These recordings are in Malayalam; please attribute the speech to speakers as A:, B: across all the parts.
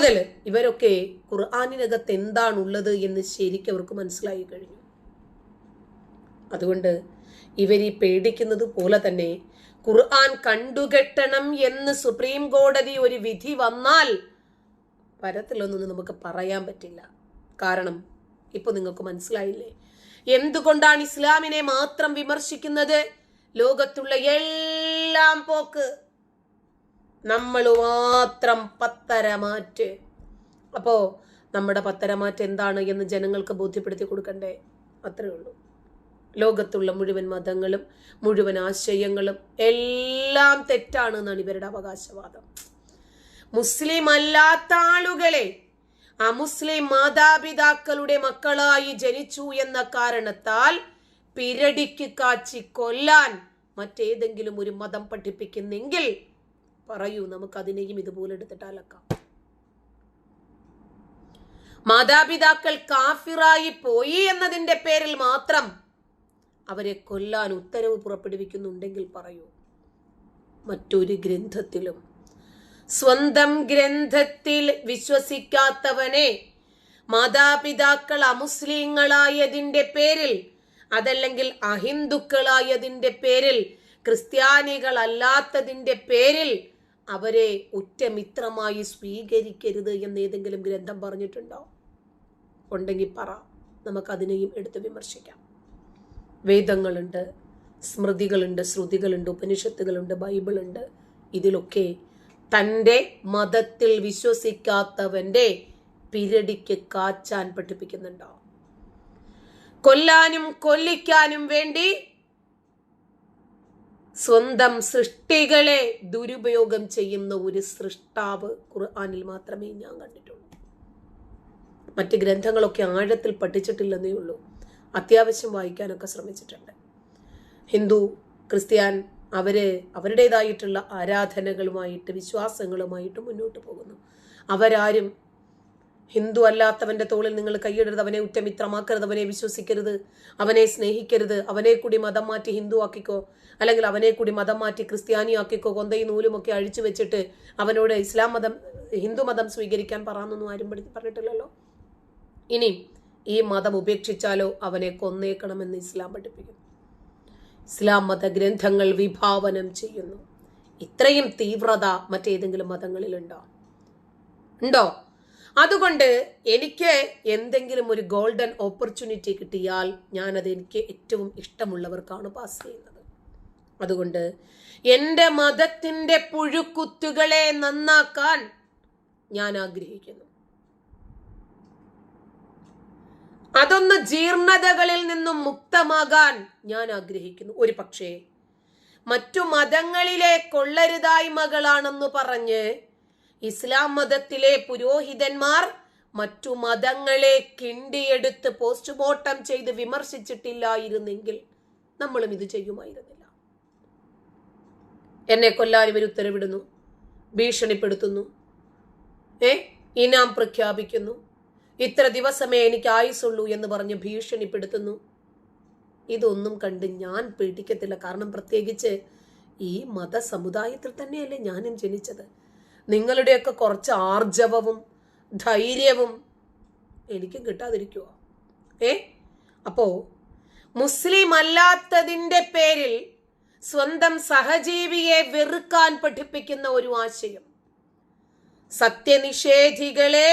A: കൂടുതൽ ഇവരൊക്കെ ഖുർആാനിനകത്ത് എന്താണുള്ളത് എന്ന് ശരിക്കും അവർക്ക് മനസ്സിലായി കഴിഞ്ഞു. അതുകൊണ്ട് ഇവർ ഈ പേടിക്കുന്നത് പോലെ തന്നെ ഖുർആൻ കണ്ടുകെട്ടണം എന്ന് സുപ്രീം കോടതി ഒരു വിധി വന്നാൽ പരത്തിലൊന്നും നമുക്ക് പറയാൻ പറ്റില്ല. കാരണം ഇപ്പൊ നിങ്ങൾക്ക് മനസ്സിലായില്ലേ? എന്തുകൊണ്ടാണ് ഇസ്ലാമിനെ മാത്രം വിമർശിക്കുന്നത്? ലോകത്തുള്ള എല്ലാം പോക്ക്. നമ്മൾ മാത്രം പത്തരമാറ്റ് അപ്പോൾ നമ്മുടെ പത്തരമാറ്റ് എന്താണ് എന്ന് ജനങ്ങൾക്ക് ബോധ്യപ്പെടുത്തി കൊടുക്കണ്ടേ? അത്രേ ഉള്ളൂ. ലോകത്തുള്ള മുഴുവൻ മതങ്ങളും മുഴുവൻ ആശയങ്ങളും എല്ലാം തെറ്റാണ് എന്നാണ് ഇവരുടെ അവകാശവാദം. മുസ്ലിം അല്ലാത്ത ആളുകളെ അമുസ്ലിം മാതാപിതാക്കളുടെ മക്കളായി ജനിച്ചു എന്ന കാരണത്താൽ പിരടിക്ക് കാച്ചി കൊല്ലാൻ മറ്റേതെങ്കിലും ഒരു മതം പഠിപ്പിക്കുന്നെങ്കിൽ പറയൂ നമുക്ക് അതിനെയും ഇതുപോലെ എടുത്തിട്ട് അലക്കാം മാതാപിതാക്കൾ കാഫിറായി പോയി എന്നതിന്റെ പേരിൽ മാത്രം അവരെ കൊല്ലാൻ ഉത്തരവ് പുറപ്പെടുവിക്കുന്നുണ്ടെങ്കിൽ പറയൂ. മറ്റൊരു ഗ്രന്ഥത്തിലും സ്വന്തം ഗ്രന്ഥത്തിൽ വിശ്വസിക്കാത്തവനെ മാതാപിതാക്കൾ അമുസ്ലിങ്ങളായതിന്റെ പേരിൽ അതല്ലെങ്കിൽ അഹിന്ദുക്കളായതിന്റെ പേരിൽ ക്രിസ്ത്യാനികളല്ലാത്തതിന്റെ പേരിൽ അവരെ ഉറ്റമിത്രമായി സ്വീകരിക്കരുത് എന്ന് ഏതെങ്കിലും ഗ്രന്ഥം പറഞ്ഞിട്ടുണ്ടോ? ഉണ്ടെങ്കിൽ പറ. നമുക്കതിനെയും എടുത്ത് വിമർശിക്കാം. വേദങ്ങളുണ്ട് സ്മൃതികളുണ്ട് ശ്രുതികളുണ്ട് ഉപനിഷത്തുകളുണ്ട് ബൈബിളുണ്ട്. ഇതിലൊക്കെ തന്റെ മതത്തിൽ വിശ്വസിക്കാത്തവന്റെ പിരടിക്ക് കാച്ചാൻ പഠിപ്പിക്കുന്നുണ്ടോ? കൊല്ലാനും കൊല്ലിക്കാനും വേണ്ടി സ്വന്തം സൃഷ്ടികളെ ദുരുപയോഗം ചെയ്യുന്ന ഒരു സൃഷ്ടാവ് ഖുർആാനിൽ മാത്രമേ ഞാൻ കണ്ടിട്ടുള്ളൂ. മറ്റ് ഗ്രന്ഥങ്ങളൊക്കെ ആഴത്തിൽ പഠിച്ചിട്ടില്ലെന്നേ ഉള്ളൂ. അത്യാവശ്യം വായിക്കാനൊക്കെ ശ്രമിച്ചിട്ടുണ്ട്. ഹിന്ദു ക്രിസ്ത്യാൻ അവർ അവരുടേതായിട്ടുള്ള ആരാധനകളുമായിട്ട് വിശ്വാസങ്ങളുമായിട്ട് മുന്നോട്ട് പോകുന്നു. അവരാരും ഹിന്ദു അല്ലാത്തവന്റെ തോളിൽ നിങ്ങൾ കൈയിടരുത് അവനെ ഉറ്റമിത്രമാക്കരുത് അവനെ വിശ്വസിക്കരുത് അവനെ സ്നേഹിക്കരുത് അവനെ കൂടി മതം മാറ്റി ഹിന്ദു ആക്കിക്കോ അല്ലെങ്കിൽ അവനെ കൂടി മതം മാറ്റി ക്രിസ്ത്യാനി ആക്കിക്കോ കൊന്തയും നൂലുമൊക്കെ അഴിച്ചു വെച്ചിട്ട് അവനോട് ഇസ്ലാം മതം ഹിന്ദു മതം സ്വീകരിക്കാൻ പറയാമെന്നൊന്നും ആരും പറഞ്ഞിട്ടില്ലല്ലോ? ഇനി ഈ മതം ഉപേക്ഷിച്ചാലോ അവനെ കൊന്നേക്കണമെന്ന് ഇസ്ലാം പഠിപ്പിക്കുന്നു. ഇസ്ലാം മത ഗ്രന്ഥങ്ങൾ വിഭാവനം ചെയ്യുന്നു. ഇത്രയും തീവ്രത മറ്റേതെങ്കിലും മതങ്ങളിലുണ്ടോ? ഉണ്ടോ? അതുകൊണ്ട് എനിക്ക് എന്തെങ്കിലും ഒരു ഗോൾഡൻ ഓപ്പർച്യൂണിറ്റി കിട്ടിയാൽ ഞാനത് എനിക്ക് ഏറ്റവും ഇഷ്ടമുള്ളവർക്കാണ് പാസ് ചെയ്യുന്നത്. അതുകൊണ്ട് എന്റെ മതത്തിന്റെ പുഴുക്കുത്തുകളെ നന്നാക്കാൻ ഞാൻ ആഗ്രഹിക്കുന്നു. അതൊന്ന് ജീർണതകളിൽ നിന്നും മുക്തമാകാൻ ഞാൻ ആഗ്രഹിക്കുന്നു. ഒരു പക്ഷേ മറ്റു മതങ്ങളിലെ കൊള്ളരുതായ്മകളാണെന്ന് പറഞ്ഞ് ഇസ്ലാം മതത്തിലെ പുരോഹിതന്മാർ മറ്റു മതങ്ങളെ കിണ്ടിയെടുത്ത് പോസ്റ്റ്മോർട്ടം ചെയ്ത് വിമർശിച്ചിട്ടില്ലായിരുന്നെങ്കിൽ നമ്മളും ഇത് ചെയ്യുമായിരുന്നില്ല. എന്നെ കൊല്ലാൻ ഇവർ ഉത്തരവിടുന്നു ഭീഷണിപ്പെടുത്തുന്നു ഏ ഇനാം പ്രഖ്യാപിക്കുന്നു. ഇത്ര ദിവസമേ എനിക്ക് ആയുസുള്ളൂ എന്ന് പറഞ്ഞ് ഭീഷണിപ്പെടുത്തുന്നു. ഇതൊന്നും കണ്ട് ഞാൻ പേടിക്കത്തില്ല. കാരണം പ്രത്യേകിച്ച് ഈ മതസമുദായത്തിൽ തന്നെയല്ലേ ഞാനും ജനിച്ചത്. നിങ്ങളുടെയൊക്കെ കുറച്ച് ആർജവവും ധൈര്യവും എനിക്കും കിട്ടാതിരിക്കുമോ ഏ? അപ്പോ മുസ്ലിം അല്ലാത്തതിന്റെ പേരിൽ സ്വന്തം സഹജീവിയെ വെറുക്കാൻ പഠിപ്പിക്കുന്ന ഒരു ആശയം. സത്യനിഷേധികളെ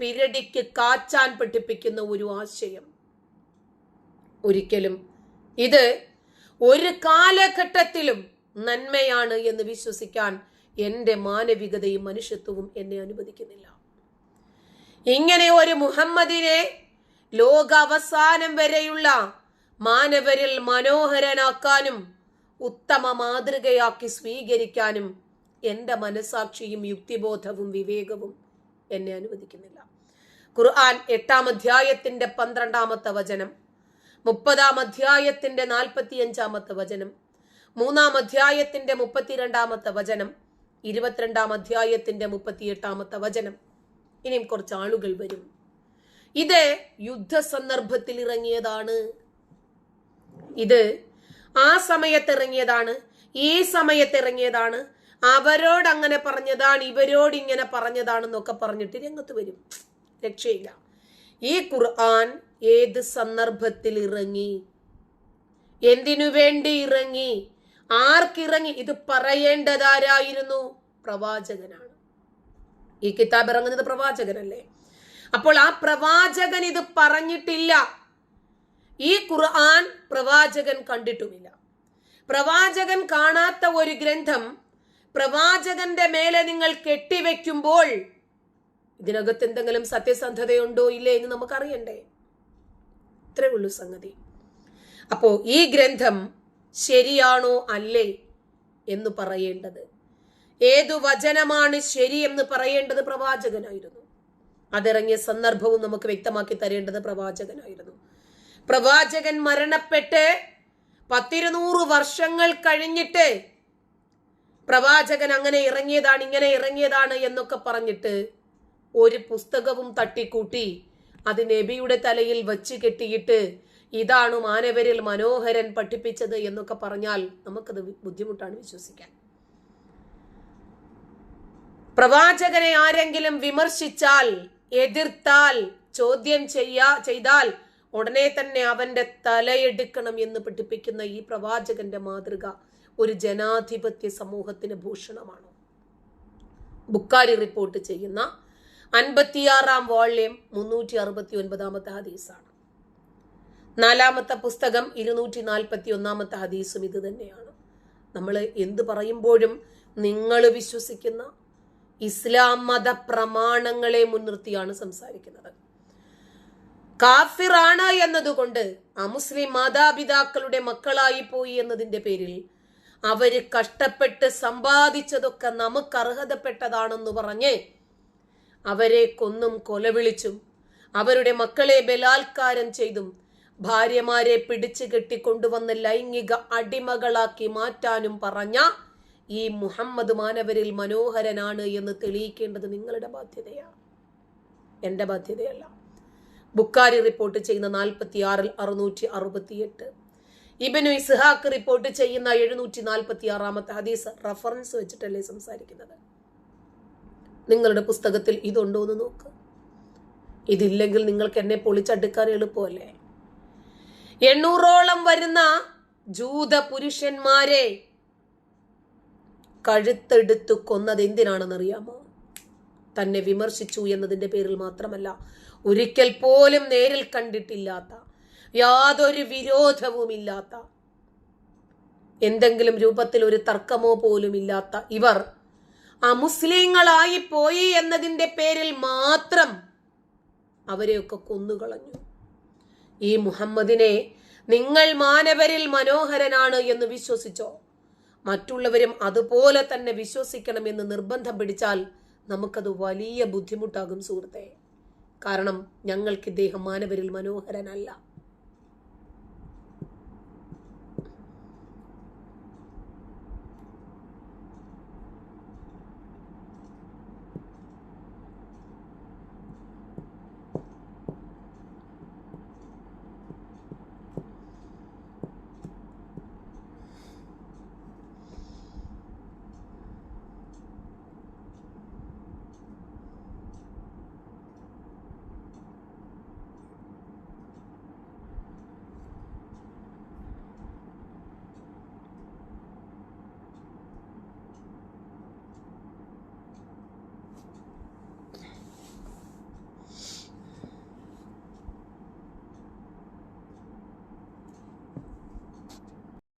A: പിരടിക്ക് കാച്ചാൻ പഠിപ്പിക്കുന്ന ഒരു ആശയം. ഒരിക്കലും ഇത് ഒരു കാലഘട്ടത്തിലും നന്മയാണ് എന്ന് വിശ്വസിക്കാൻ എന്റെ മാനവികതയും മനുഷ്യത്വവും എന്നെ അനുവദിക്കുന്നില്ല. ഇങ്ങനെ ഒരു മുഹമ്മദിനെ ലോകാവസാനം വരെയുള്ള മാനവരിൽ മനോഹരനാക്കാനും ഉത്തമ മാതൃകയാക്കി സ്വീകരിക്കാനും എന്റെ മനസാക്ഷിയും യുക്തിബോധവും വിവേകവും എന്നെ അനുവദിക്കുന്നില്ല. ഖുർആൻ എട്ടാം അധ്യായത്തിന്റെ പന്ത്രണ്ടാമത്തെ വചനം മുപ്പതാം അധ്യായത്തിന്റെ നാൽപ്പത്തിയഞ്ചാമത്തെ വചനം മൂന്നാം അധ്യായത്തിന്റെ മുപ്പത്തിരണ്ടാമത്തെ വചനം ഇരുപത്തിരണ്ടാം അധ്യായത്തിന്റെ മുപ്പത്തിയെട്ടാമത്തെ വചനം. ഇനിയും കുറച്ച് ആളുകൾ വരും. ഇത് യുദ്ധ സന്ദർഭത്തിൽ ഇറങ്ങിയതാണ്. ഇത് ആ സമയത്ത് ഇറങ്ങിയതാണ്. ഈ സമയത്ത് ഇറങ്ങിയതാണ്. അവരോട് അങ്ങനെ പറഞ്ഞതാണ് ഇവരോട് ഇങ്ങനെ പറഞ്ഞതാണെന്നൊക്കെ പറഞ്ഞിട്ട് രംഗത്ത് വരും. രക്ഷയില്ല. ഈ ഖുർആൻ ഏത് സന്ദർഭത്തിൽ ഇറങ്ങി? എന്തിനു വേണ്ടി ഇറങ്ങി? ആർക്കിറങ്ങി ഇത് പറയേണ്ടതാരായിരുന്നു? പ്രവാചകനാണ്. ഈ കിതാബ് ഇറങ്ങുന്നത് പ്രവാചകനല്ലേ? അപ്പോൾ ആ പ്രവാചകൻ ഇത് പറഞ്ഞിട്ടില്ല. ഈ ഖുർആൻ പ്രവാചകൻ കണ്ടിട്ടുമില്ല. പ്രവാചകൻ കാണാത്ത ഒരു ഗ്രന്ഥം പ്രവാചകന്റെ മേലെ നിങ്ങൾ കെട്ടിവെക്കുമ്പോൾ ഇതിനകത്ത് എന്തെങ്കിലും സത്യസന്ധതയുണ്ടോ ഇല്ലേ എന്ന് നമുക്കറിയണ്ടേ? ഇത്രേ ഉള്ളൂ സംഗതി. അപ്പോ ഈ ഗ്രന്ഥം ശരിയാണോ അല്ലേ എന്ന് പറയേണ്ടത്? ഏതു വചനമാണ് ശരി എന്ന് പറയേണ്ടത് പ്രവാചകനായിരുന്നു. അതിറങ്ങിയ സന്ദർഭവും നമുക്ക് വ്യക്തമാക്കി തരേണ്ടത് പ്രവാചകനായിരുന്നു. പ്രവാചകൻ മരണപ്പെട്ട് പത്തിരുന്നൂറ് വർഷങ്ങൾ കഴിഞ്ഞിട്ട് പ്രവാചകൻ അങ്ങനെ ഇറങ്ങിയതാണ് ഇങ്ങനെ ഇറങ്ങിയതാണ് എന്നൊക്കെ പറഞ്ഞിട്ട് ഒരു പുസ്തകവും തട്ടിക്കൂട്ടി അത് നബിയുടെ തലയിൽ വച്ച് കെട്ടിയിട്ട് ഇതാണ് മാനവരിൽ മനോഹരൻ പഠിപ്പിച്ചത് എന്നൊക്കെ പറഞ്ഞാൽ നമുക്കത് ബുദ്ധിമുട്ടാണ് വിശ്വസിക്കാൻ. പ്രവാചകനെ ആരെങ്കിലും വിമർശിച്ചാൽ എതിർത്താൽ ചോദ്യം ചെയ്യാ ചെയ്താൽ ഉടനെ തന്നെ അവന്റെ തലയെടുക്കണം എന്ന് പഠിപ്പിക്കുന്ന ഈ പ്രവാചകന്റെ മാതൃക ഒരു ജനാധിപത്യ സമൂഹത്തിന് ഭൂഷണമാണ്. ബുക്കാരി റിപ്പോർട്ട് ചെയ്യുന്ന അൻപത്തിയാറാം വോള്യം മുന്നൂറ്റി അറുപത്തി ഒൻപതാമത്തെ ഹദീസാണ്. നാലാമത്തെ പുസ്തകം ഇരുന്നൂറ്റി നാൽപ്പത്തി ഒന്നാമത്തെ ഹദീസും ഇത് തന്നെയാണ്. നമ്മൾ എന്ത് പറയുമ്പോഴും നിങ്ങൾ വിശ്വസിക്കുന്ന ഇസ്ലാം മത പ്രമാണങ്ങളെ മുൻനിർത്തിയാണ് സംസാരിക്കുന്നത്. കാഫിറാണ് എന്നതുകൊണ്ട് അമുസ്ലിം മാതാപിതാക്കളുടെ മക്കളായി പോയി എന്നതിന്റെ പേരിൽ അവർ കഷ്ടപ്പെട്ട് സമ്പാദിച്ചതൊക്കെ നമുക്ക് അർഹതപ്പെട്ടതാണെന്ന് പറഞ്ഞ് അവരെ കൊന്നും കൊലവിളിച്ചും അവരുടെ മക്കളെ ബലാത്കാരം ചെയ്തും ഭാര്യമാരെ പിടിച്ചു കെട്ടിക്കൊണ്ടുവന്ന് ലൈംഗിക അടിമകളാക്കി മാറ്റാനും പറഞ്ഞ ഈ മുഹമ്മദ് മാനവരിൽ മനോഹരനാണ് എന്ന് തെളിയിക്കേണ്ടത് നിങ്ങളുടെ ബാധ്യതയാണ്. എന്റെ ബാധ്യതയല്ല. ബുക്കാരി റിപ്പോർട്ട് ചെയ്യുന്ന നാൽപ്പത്തി ആറിൽ അറുന്നൂറ്റി അറുപത്തിയെട്ട് ഇബനു ഇസ്ഹാഖ് റിപ്പോർട്ട് ചെയ്യുന്ന എഴുന്നൂറ്റി നാൽപ്പത്തി ആറാമത്തെ ഹദീസ് റഫറൻസ് വെച്ചിട്ടല്ലേ സംസാരിക്കുന്നത്? നിങ്ങളുടെ പുസ്തകത്തിൽ ഇതുണ്ടോ എന്ന് നോക്ക്. ഇതില്ലെങ്കിൽ നിങ്ങൾക്ക് എന്നെ പൊളിച്ചടുക്കാൻ എളുപ്പമല്ലേ? എണ്ണൂറോളം വരുന്ന ജൂത പുരുഷന്മാരെ കഴുത്തെടുത്തു കൊന്നത് എന്തിനാണെന്നറിയാമോ? തന്നെ വിമർശിച്ചു എന്നതിന്റെ പേരിൽ മാത്രമല്ല ഒരിക്കൽ പോലും നേരിൽ കണ്ടിട്ടില്ലാത്ത യാതൊരു വിരോധവുമില്ലാത്ത എന്തെങ്കിലും രൂപത്തിൽ ഒരു തർക്കമോ പോലും ഇല്ലാത്ത ഇവർ അമുസ്ലിങ്ങളായി പോയി എന്നതിന്റെ പേരിൽ മാത്രം അവരെയൊക്കെ കൊന്നുകളഞ്ഞു. ഈ മുഹമ്മദിനെ നിങ്ങൾ മാനവരിൽ മനോഹരനാണ് എന്ന് വിശ്വസിച്ചോ? മറ്റുള്ളവരും അതുപോലെ തന്നെ വിശ്വസിക്കണമെന്ന് നിർബന്ധം പിടിച്ചാൽ നമുക്കത് വലിയ ബുദ്ധിമുട്ടാകും സുഹൃത്തെ. കാരണം ഞങ്ങൾക്ക് ഇദ്ദേഹം മാനവരിൽ മനോഹരനല്ല.